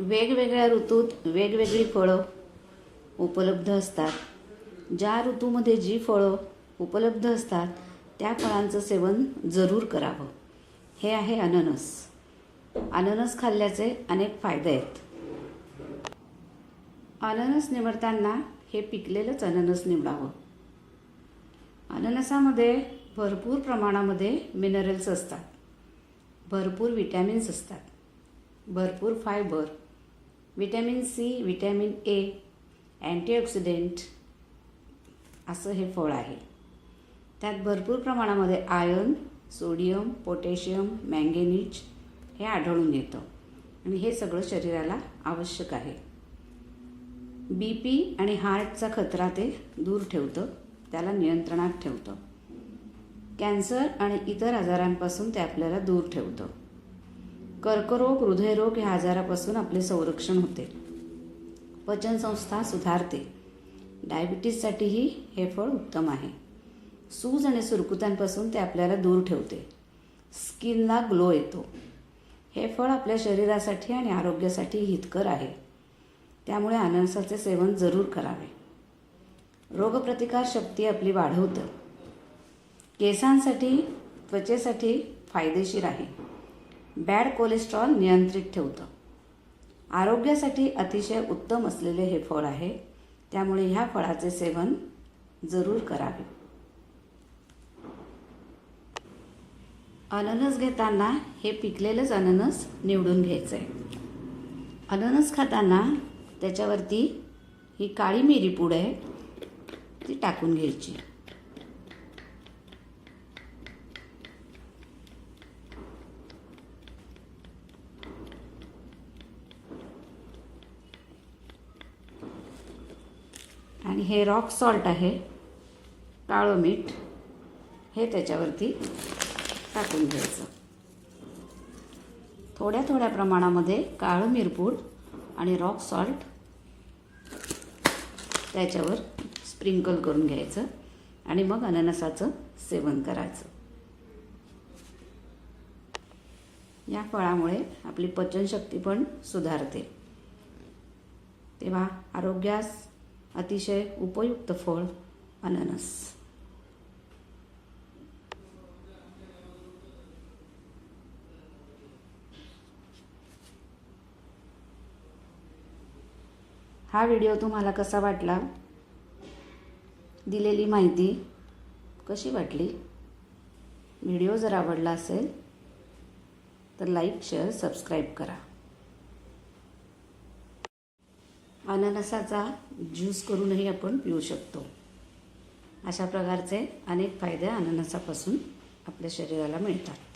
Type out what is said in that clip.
वेगवेगळ्या ऋतूत वेगवेगळी फळं उपलब्ध असतात. ज्या ऋतूमध्ये जी फळं उपलब्ध असतात त्या फळांचं सेवन जरूर करावं. हे आहे अननस. अननस खाल्ल्याचे अनेक फायदे आहेत. अननस निवडताना हे पिकलेलंच अननस निवडावं. अननसामध्ये भरपूर प्रमाणामध्ये मिनरल्स असतात. भरपूर विटॅमिन्स असतात. भरपूर fibre vitamin C vitamin A antioxidant असं हे फळ आहे. त्यात भरपूर प्रमाणामध्ये आयर्न सोडियम पोटॅशियम मँगेनीज हे आढळून येतं. आणि हे सगळं शरीराला आवश्यक आहे. बी पी आणि हार्टचा खतरा ते दूर ठेवतं त्याला नियंत्रणात ठेवतं. कॅन्सर आणि इतर आजारांपासून ते आपल्याला दूर ठेवतं. कर्करोग हृदयरोग ह्या आजारापासून आपले संरक्षण होते. पचनसंस्था सुधारते. डायबिटीजसाठीही हे फळ उत्तम आहे. सूज आणि सुरकुत्यांपासून ते आपल्याला दूर ठेवते. स्किनला ग्लो येतो. हे फळ आपल्या शरीरासाठी आणि आरोग्यासाठी हितकर आहे. त्यामुळे अननसाचे सेवन जरूर करावे. रोगप्रतिकार शक्ती आपली वाढवतं. केसांसाठी त्वचेसाठी फायदेशीर आहे. बॅड कोलेस्ट्रॉल नियंत्रित ठेवतं. आरोग्यासाठी अतिशय उत्तम असलेले हे फळ आहे. त्यामुळे ह्या फळाचे सेवन जरूर करावे. अननस घेताना हे पिकलेलंच अननस निवडून घ्यायचं आहे अननस खाताना त्याच्यावरती ही काळी मिरी पूड आहे ती टाकून घ्यायची. आणि हे रॉक सॉल्ट आहे. काळं मीठ हे त्याच्यावरती टाकून घ्यायचं. थोड्या थोड्या प्रमाणामध्ये काळं मिरपूड आणि रॉक सॉल्ट त्याच्यावर स्प्रिंकल करून घ्यायचं आणि मग अननसाचं सेवन करायचं. या फळामुळे आपली पचनशक्ती पण सुधारते. तेव्हा आरोग्यास अतिशय उपयुक्त फळ अननस. हा व्हिडिओ तुम्हाला कसा वाटला? दिलेली माहिती कशी वाटली? व्हिडिओ जर आवडला असेल तर लाईक शेअर सबस्क्राईब करा. अननसाचा ज्यूस करूनही आपण पिऊ शकतो. अशा प्रकारचे अनेक फायदे अननसापासून आपल्या शरीराला मिळतात.